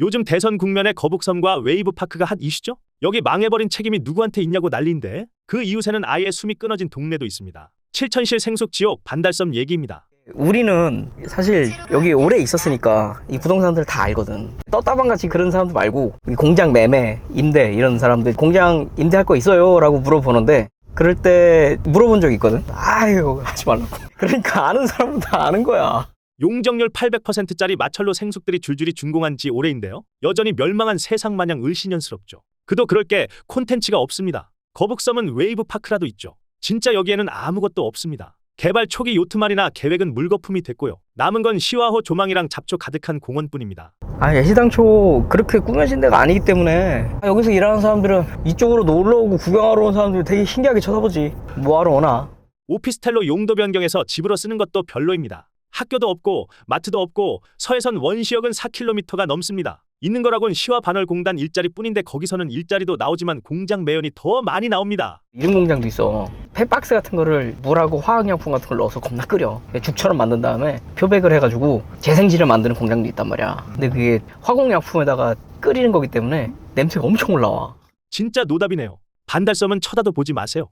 요즘 대선 국면에 거북섬과 웨이브파크가 핫 이슈죠? 여기 망해버린 책임이 누구한테 있냐고 난리인데 그 이웃에는 아예 숨이 끊어진 동네도 있습니다. 칠천실 생숙 지옥 반달섬 얘기입니다. 우리는 사실 여기 오래 있었으니까 이 부동산들 다 알거든. 떴다방 같이 그런 사람들 말고 이 공장 매매, 임대 이런 사람들 공장 임대할 거 있어요? 라고 물어보는데 그럴 때 물어본 적이 있거든. 아유 하지 말라고. 그러니까 아는 사람은 다 아는 거야. 용적률 800%짜리 마철로 생숙들이 줄줄이 준공한 지 오래인데요. 여전히 멸망한 세상 마냥 을신연스럽죠. 그도 그럴 게 콘텐츠가 없습니다. 거북섬은 웨이브 파크라도 있죠. 진짜 여기에는 아무것도 없습니다. 개발 초기 요트말이나 계획은 물거품이 됐고요. 남은 건 시와호 조망이랑 잡초 가득한 공원뿐입니다. 아 애시당초 그렇게 꾸며진 데가 아니기 때문에 아, 여기서 일하는 사람들은 이쪽으로 놀러 오고 구경하러 온 사람들 되게 신기하게 쳐다보지. 뭐하러 오나? 오피스텔로 용도 변경해서 집으로 쓰는 것도 별로입니다. 학교도 없고 마트도 없고 서해선 원시역은 4km가 넘습니다. 있는 거라곤 시와 반월 공단 일자리뿐인데 거기서는 일자리도 나오지만 공장 매연이 더 많이 나옵니다. 이런 공장도 있어. 폐박스 같은 거를 물하고 화학약품 같은 걸 넣어서 겁나 끓여. 죽처럼 만든 다음에 표백을 해가지고 재생지를 만드는 공장도 있단 말이야. 근데 그게 화공약품에다가 끓이는 거기 때문에 냄새가 엄청 올라와. 진짜 노답이네요. 반달섬은 쳐다도 보지 마세요.